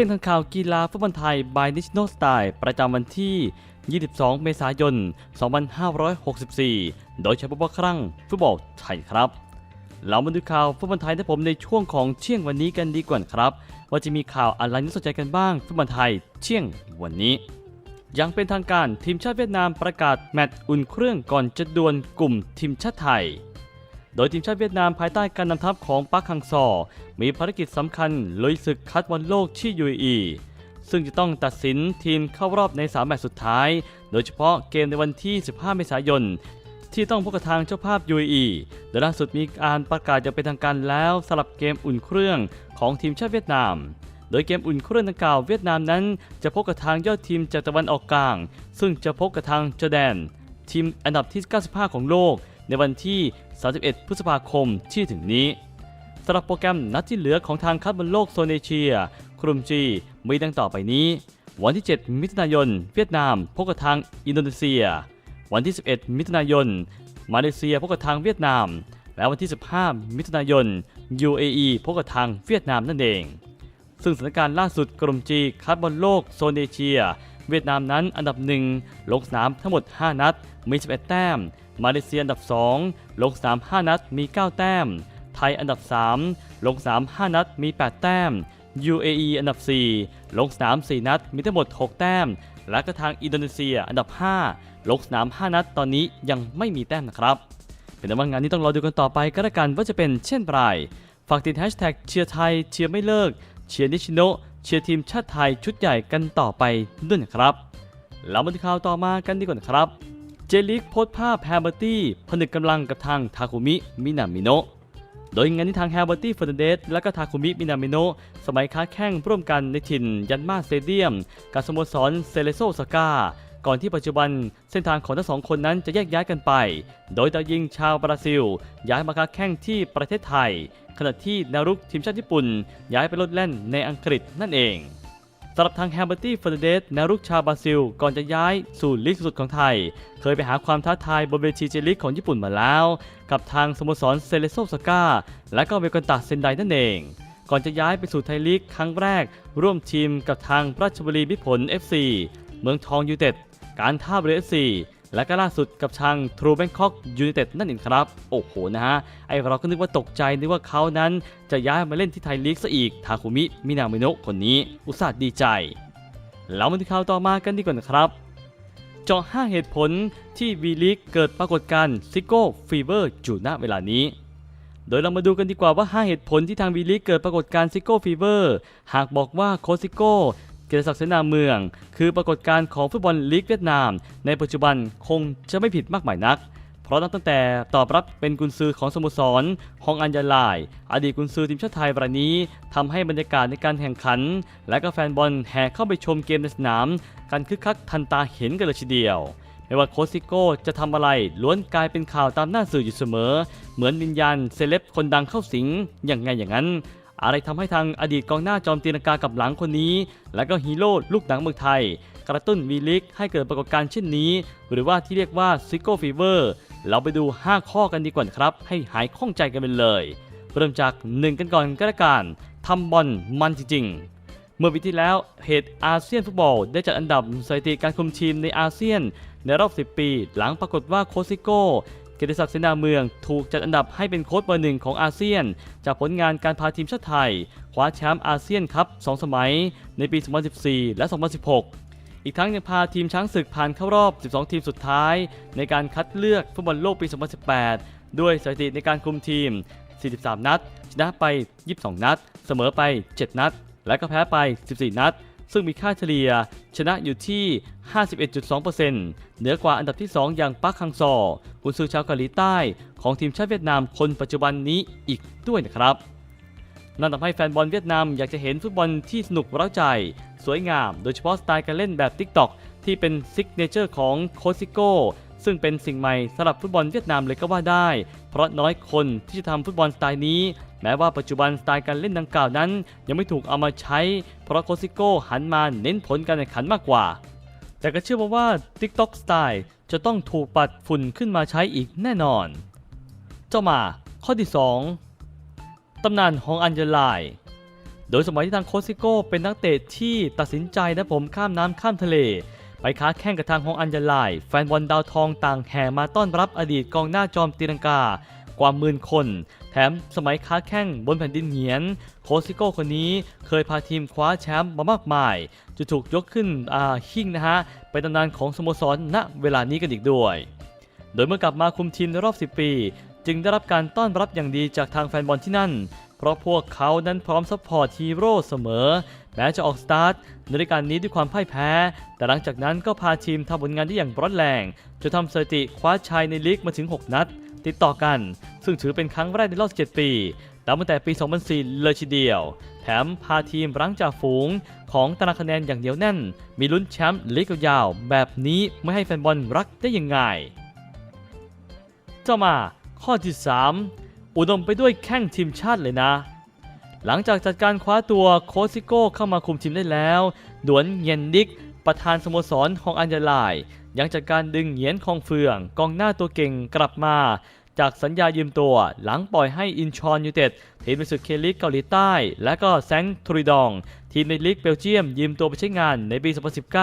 ที่ยงทันข่าวกีฬาฟุตบอลไทย by National Style ประจำวันที่ 22 เมษายน 2564 โดยเฉพาะครั้งฟุตบอลไทยครับ เรามาดูข่าวฟุตบอลไทยนะผมในช่วงของเที่ยงวันนี้กันดีกว่าครับ ว่าจะมีข่าวอะไรน่าสนใจกันบ้างฟุตบอลไทยเที่ยงวันนี้ยังเป็นทางการทีมชาติเวียดนามประกาศแมตช์อุ่นเครื่องก่อนจะดวลกลุ่มทีมชาติไทย โดยทีมชาติเวียดนามภายใต้การนำทัพของปักฮังซอ มีภารกิจสำคัญลุยศึกคัดบอลโลกที่ UAE ซึ่งจะต้องตัดสินทีมเข้ารอบใน 3 แมตช์สุดท้าย โดยเฉพาะเกมในวันที่ 15 เมษายน ที่ต้องพบกับทางเจ้าภาพ UAE โดยล่าสุดมีการประกาศจะเป็นทางการแล้วสำหรับเกมอุ่นเครื่องของทีมชาติเวียดนาม โดยเกมอุ่นเครื่องดังกล่าวเวียดนามนั้น จะพบกับทางยอดทีมจากตะวันออกกลาง ซึ่งจะพบกับทางจอร์แดน ทีมอันดับที่ 95 ของโลก ในวันที่ 31 พฤษภาคมที่ถึงนี้สำหรับโปรแกรมนัดที่เหลือของทางคัดบอลโลกโซนเอเชียกลุ่มจีมีดังต่อไปนี้ วันที่ 7 มิถุนายน เวียดนามพบกับทางอินโดนีเซีย วันที่ 11 มิถุนายน มาเลเซียพบกับทางเวียดนาม และวันที่ 15 มิถุนายน UAE พบกับทางเวียดนามนั่นเอง ซึ่งสถานการณ์ล่าสุดกลุ่มจีคัดบอลโลกโซนเอเชีย เวียดนามนั้นอันดับหนึ่งลงสนามทั้งหมด 5 นัด มี 11 แต้ม มาเลเซียอันดับ 2 ลงสนาม 5 นัดมี 9 แต้ม ไทยอันดับ 3 ลงสนาม 5 นัดมี 8 แต้ม UAE อันดับ 4 ลงสนาม 4 นัดมีทั้งหมด 6 แต้ม และก็ทางอินโดนีเซียอันดับ 5 ลงสนาม 5 นัดตอนนี้ยังไม่มีแต้มนะครับ เป็นแต่ว่างานนี้ต้องรอดูกันต่อไปก็แล้วกันว่าจะเป็นเช่นไรฝากติดแฮชแท็กเชียร์ไทยเชียร์ไม่เลิก เชียร์นิชิโนเชียร์ทีมชาติไทยชุดใหญ่กันต่อไปด้วยนะครับเรามาดูข่าวต่อมากันดีกว่านะครับ เจลิกโพสต์ภาพแฮร์เบอร์ตี้ผนึกกำลังกับทางทาคุมิมินามิโนะโดยงานที่ทางแฮร์เบอร์ตี้เฟอร์นันเดสและก็ทาคุมิมินามิโนะสมัยค้าแข่งร่วมกันในถิ่นยันมาสเตเดียม กับสโมสรเซเลโซสกาก่อนที่ปัจจุบันเส้นทางของทั้งสองคนนั้นจะแยกย้ายกันไป โดยดาวยิงชาวบราซิล ย้ายมาค้าแข่งที่ประเทศไทย ขณะที่แนวรุกทีมชาติญี่ปุ่น ย้ายไปลดแล่นในอังกฤษนั่นเอง สำหรับทางแฮมเบอร์ตี้เฟอร์เดสแนวรุกชาวบราซิล ก่อนจะย้ายสู่ลีกสุดของไทย เคยไปหาความท้าทายบนเวทีเจลิกของญี่ปุ่นมาแล้ว กับทางสโมสรเซเลโซสกาและก็เวกันตาเซนไดนั่นเอง ก่อนจะย้ายไปสู่ไทยลีกครั้งแรก ร่วมทีมกับทางราชบุรีมิผล FC เมืองทองยูไนเต็ดการท่าเรือ FC และก็ล่าสุดกับทางทรูแบงคอกยูไนเต็ดนั่นเองครับ โอ้โหนะฮะ ไอเราก็นึกว่าตกใจ นึกว่าเขานั้นจะย้ายมาเล่นที่ไทยลีกซะอีก ทาคุมิ มินามิโนะคนนี้ อุตส่าห์ดีใจเรามาดูข่าวต่อมากันดีกว่านะครับเจาะ5เหตุผลที่วีลีกเกิดปรากฏการณ์ซิโก้ฟีเวอร์อยู่ณเวลานี้ โดยเรามาดูกันดีกว่าว่า 5 เหตุผลที่ทางวีลีกเกิดปรากฏการณ์ซิโก้ฟีเวอร์ หากบอกว่าโคชซิโก้ เกียรติศักดิ์เสนาเมือง คือปรากฏการณ์ของฟุตบอลลีกเวียดนาม ในปัจจุบันคงจะไม่ผิดมากมายนัก เพราะนับตั้งแต่ตอบรับเป็นกุนซือของสโมสรฮองอัญญาลาย อดีตกุนซือทีมชาติไทยรายนี้ทำให้บรรยากาศในการแข่งขัน และก็แฟนบอลแห่เข้าไปชมเกมในสนามกันคึกคักทันตาเห็นกันเลยทีเดียวไม่ว่าโคชซิโก้จะทำอะไรล้วนกลายเป็นข่าวตามหน้าสื่ออยู่เสมอ เหมือนวิญญาณเซเลบคนดังเข้าสิงอย่างไงอย่างนั้น อะไรทำให้ทางอดีตกองหน้าจอมตีนากากับหลังคนนี้ และก็ฮีโร่ลูกหนังเมืองไทย กระตุ้นวีลิกให้เกิดปรากฏการณ์เช่นนี้ หรือว่าที่เรียกว่าซิโก้ฟีเวอร์เราไปดู 5 ข้อกันดีกว่าครับ ให้หายข้องใจกันไปเลย เริ่มจาก 1 กันก่อนก็แล้วกันทำบอลมันจริง ๆ เมื่อปีที่แล้วเพจอาเซียนฟุตบอล ได้จัดอันดับสถิติการคุมทีมในอาเซียน ในรอบ 10 ปี หลังปรากฏว่าโคซิโก้ เกียรติศักดิ์เสนาเมืองถูกจัดอันดับให้เป็นโค้ชเบอร์หนึ่งของอาเซียน จากผลงานการพาทีมชาติไทยคว้าแชมป์อาเซียนคัพ2สมัย ในปี 2014 และ 2016อีกทั้งยังพาทีมช้างศึกผ่านเข้ารอบ 12 ทีมสุดท้าย ในการคัดเลือกฟุตบอลโลกปี 2018 ด้วยสถิติในการคุมทีม 43 นัด ชนะไป 22 นัด เสมอไป 7 นัด และก็แพ้ไป 14 นัด ซึ่งมีค่าเฉลี่ยชนะอยู่ที่ 51.2%เหนือกว่าอันดับที่ 2 อย่างปักฮังซอกุนซือชาวเกาหลีใต้ของทีมชาติเวียดนามคนปัจจุบันนี้อีกด้วยนะครับนั่นทำให้แฟนบอลเวียดนามอยากจะเห็นฟุตบอลที่สนุกเร้าใจ สวยงาม โดยเฉพาะสไตล์การเล่นแบบ TikTok ที่เป็นซิกเนเจอร์ของโคซิโก้ ซึ่งเป็นสิ่งใหม่สำหรับฟุตบอลเวียดนามเลยก็ว่าได้ เพราะน้อยคนที่จะทำฟุตบอลสไตล์นี้ แม้ว่าปัจจุบันสไตล์การเล่นดังกล่าวนั้น ยังไม่ถูกเอามาใช้ เพราะโคซิโก้หันมาเน้นผลการแข่งขันมากกว่า แต่ก็เชื่อมาว่า TikTok สไตล์จะต้องถูกปัดฝุ่นขึ้นมาใช้อีกแน่นอน เจ้ามาข้อที่ 2 ตำนานของอัญญาลายโดยสมัยที่ทางโคซิโก้เป็นนักเตะที่ตัดสินใจนะผมข้ามน้ำข้ามทะเล ไปค้าแข่งกับทางฮองอันยาลายแฟนบอลดาวทองต่างแห่มาต้อนรับอดีตกองหน้าจอมตีลังกากว่าหมื่นคน แถมสมัยค้าแข่งบนแผ่นดินเหียน โคซิโก้คนนี้เคยพาทีมคว้าแชมป์มามากมาย จะถูกยกขึ้นอาหิ่งนะฮะ เป็นตำนานของสโมสรณเวลานี้กันอีกด้วย โดยเมื่อกลับมาคุมทีมในรอบ 10 ปี จึงได้รับการต้อนรับอย่างดีจากทางแฟนบอลที่นั่น เพราะพวกเขานั้นพร้อมซัพพอร์ตฮีโร่เสมอ แม้จะออกสตาร์ทในรายการนี้ด้วยความพ่ายแพ้ แต่หลังจากนั้นก็พาทีมทำผลงานได้อย่างร้อนแรงจนทำสถิติคว้าชัยในลีกมาถึง 6 นัด ติดต่อกัน ซึ่งถือเป็นครั้งแรกในรอบ 7 ปีนับตั้งแต่ปี 2004 เลยทีเดียว แถมพาทีมรั้งจ่าฝูงของตารางคะแนนอย่างเหนียวแน่น มีลุ้นแชมป์ลีกยาวแบบนี้ไม่ให้แฟนบอลรักได้ยังไงต่อมาข้อที่ 3 อุดมไปด้วยแข้งทีมชาติเลยนะ หลังจากจัดการคว้าตัวโคซิโก้เข้ามาคุมทีมได้แล้ว ดวนเยนดิก ประธานสโมสรของอันยาลาย ยังจัดการดึงเหงียนคองเฟือง กองหน้าตัวเก่งกลับมา จากสัญญายืมตัว หลังปล่อยให้อินชอนยูเต็ดทีมในศึกเคลิกเกาหลีใต้ และก็แซงทริดอง ทีมในลีกเบลเยียมยืมตัวไปใช้งานในปี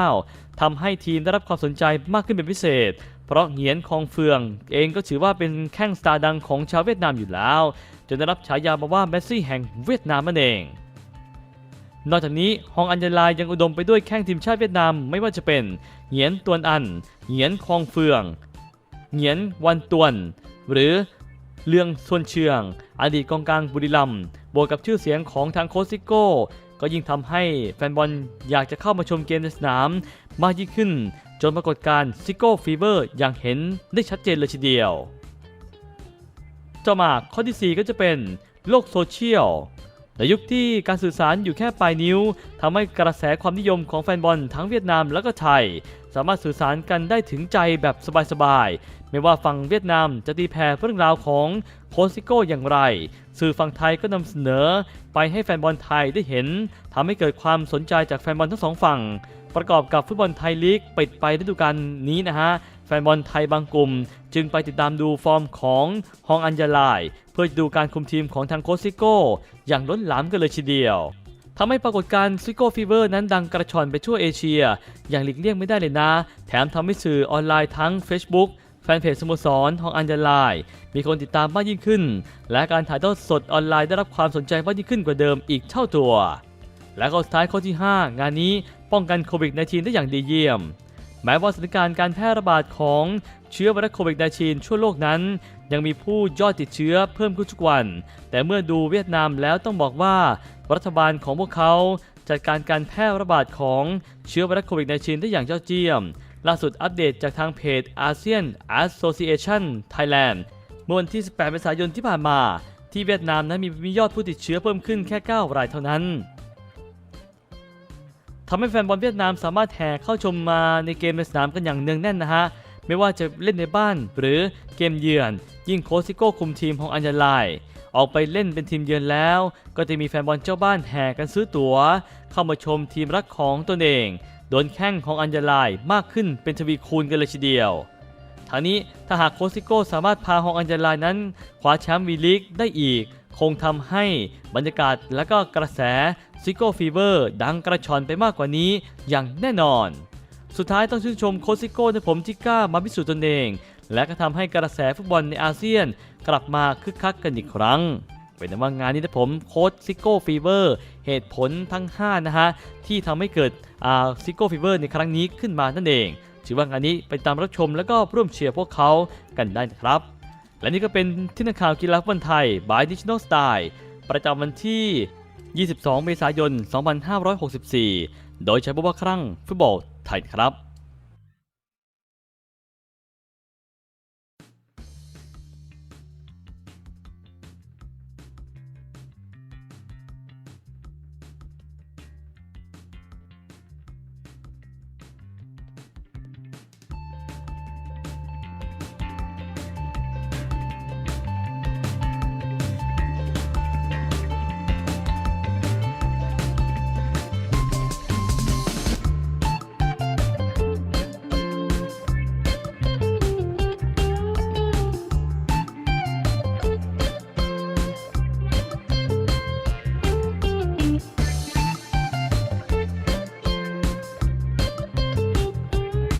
2019ทำให้ทีมได้รับความสนใจมากขึ้นเป็นพิเศษ เพราะเหงียนคองเฟือง เองก็ถือว่าเป็นแข้งสตาร์ดังของชาวเวียดนามอยู่แล้ว จนได้รับฉายามาว่าเมสซี่แห่งเวียดนามนั่นเอง นอกจากนี้ฮองอัญญลายยังอุดมไปด้วยแข้งทีมชาติเวียดนามไม่ว่าจะเป็นเหงียนตวนอันเหงียนคองเฟืองเหงียนวันตวน หรือเลืองส่วนเชือง อดีตกองกลางบุรีรัมย์บวกกับชื่อเสียงของทางโคชซิโก้ ก็ยิ่งทำให้แฟนบอลอยากจะเข้ามาชมเกมในสนาม มากยิ่งขึ้น จนปรากฏการณ์ซิโก้ฟีเวอร์อย่างเห็นได้ชัดเจนเลยทีเดียว ต่อมาข้อที่ 4 ก็จะเป็นโลกโซเชียลในยุคที่การสื่อสารอยู่แค่ปลายนิ้วทำให้กระแสความนิยมของแฟนบอลทั้งเวียดนามและก็ไทยสามารถสื่อสารกันได้ถึงใจแบบสบายๆ ไม่ว่าฝั่งเวียดนามจะตีแผ่เรื่องราวของโคชซิโก้อย่างไร สื่อฝั่งไทยก็นำเสนอ ไปให้แฟนบอลไทยได้เห็นทำให้เกิดความสนใจจากแฟนบอลทั้งสองฝั่ง ประกอบกับฟุตบอลไทยลีกปิดไปฤดูกาลนี้นะฮะ แฟนบอลไทยบางกลุ่ม จึงไปติดตามดูฟอร์มของฮองอัญญาลาย เพื่อดูการคุมทีมของทางโคชซิโก้ อย่างล้นหลามกันเลยทีเดียว ทำให้ปรากฏการณ์ซิโก้ฟีเวอร์นั้นดังกระชอนไปทั่วเอเชีย อย่างหลีกเลี่ยงไม่ได้เลยนะ แถมทำให้สื่อออนไลน์ทั้ง Facebook แฟนเพจสโมสรของอัญญาลาย มีคนติดตามมากยิ่งขึ้น และการถ่ายทอดสดออนไลน์ได้รับความสนใจมากยิ่งขึ้นกว่าเดิมอีกเท่าตัว และข้อสุดท้ายข้อที่ 5 งานนี้ป้องกันโควิด -19 ได้อย่างดีเยี่ยม แม้ว่าสถานการณ์การแพร่ระบาดของเชื้อไวรัสโควิด -19 ทั่วโลกนั้น ยังมีผู้ยอดติดเชื้อเพิ่มขึ้นทุกวัน แต่เมื่อดูเวียดนามแล้วต้องบอกว่า รัฐบาลของพวกเขาจัดการการแพร่ระบาดของเชื้อไวรัสโควิด -19 ได้อย่างยอดเยี่ยม ล่าสุดอัปเดตจากทางเพจ ASEAN Association Thailand เมื่อวันที่ 18 เมษายนที่ผ่านมา ที่เวียดนามนั้นมีมียอดผู้ติดเชื้อเพิ่มขึ้นแค่ 9 รายเท่านั้น ทำให้แฟนบอลเวียดนามสามารถแห่เข้าชมมาในเกมในสนามกันอย่างเนืองแน่นนะฮะ ไม่ว่าจะเล่นในบ้านหรือเกมเยือน ยิ่งโคชซิโก้คุมทีมของอัญญาลายออกไปเล่นเป็นทีมเยือนแล้ว ก็จะมีแฟนบอลเจ้าบ้านแห่กันซื้อตั๋ว เข้ามาชมทีมรักของตนเอง โดนแข้งของอัญญาลายมากขึ้นเป็นทวีคูณกันเลยทีเดียวทางนี้ถ้าหากโคชซิโก้สามารถพาฮองอัญญาลายนั้นคว้าแชมป์วีลีกได้อีก คงทำให้บรรยากาศและก็กระแสซิโก้ฟีเวอร์ดังกระชอนไปมากกว่านี้อย่างแน่นอน สุดท้ายต้องชื่นชมโคชซิโก้ในผมที่กล้ามาพิสูจน์ตนเอง และก็ทำให้กระแสฟุตบอลในอาเซียนกลับมาคึกคักกันอีกครั้ง เป็นว่างานนี้นะผมโค้ชซิโก้ฟีเวอร์เหตุผลทั้ง 5 นะฮะ ที่ทำให้เกิดอาซิโก้ฟีเวอร์ในครั้งนี้ขึ้นมานั่นเองถือว่างานนี้ไปตามรับชมแล้วก็ร่วมเชียร์พวกเขากันได้นะครับ และนี่ก็เป็นที่นักข่าวกีฬาฟุตบอลไทย by Digital Style ประจำวันที่ 22 เมษายน 2564 โดยใช้บัวครั่งฟุตบอลไทยครับ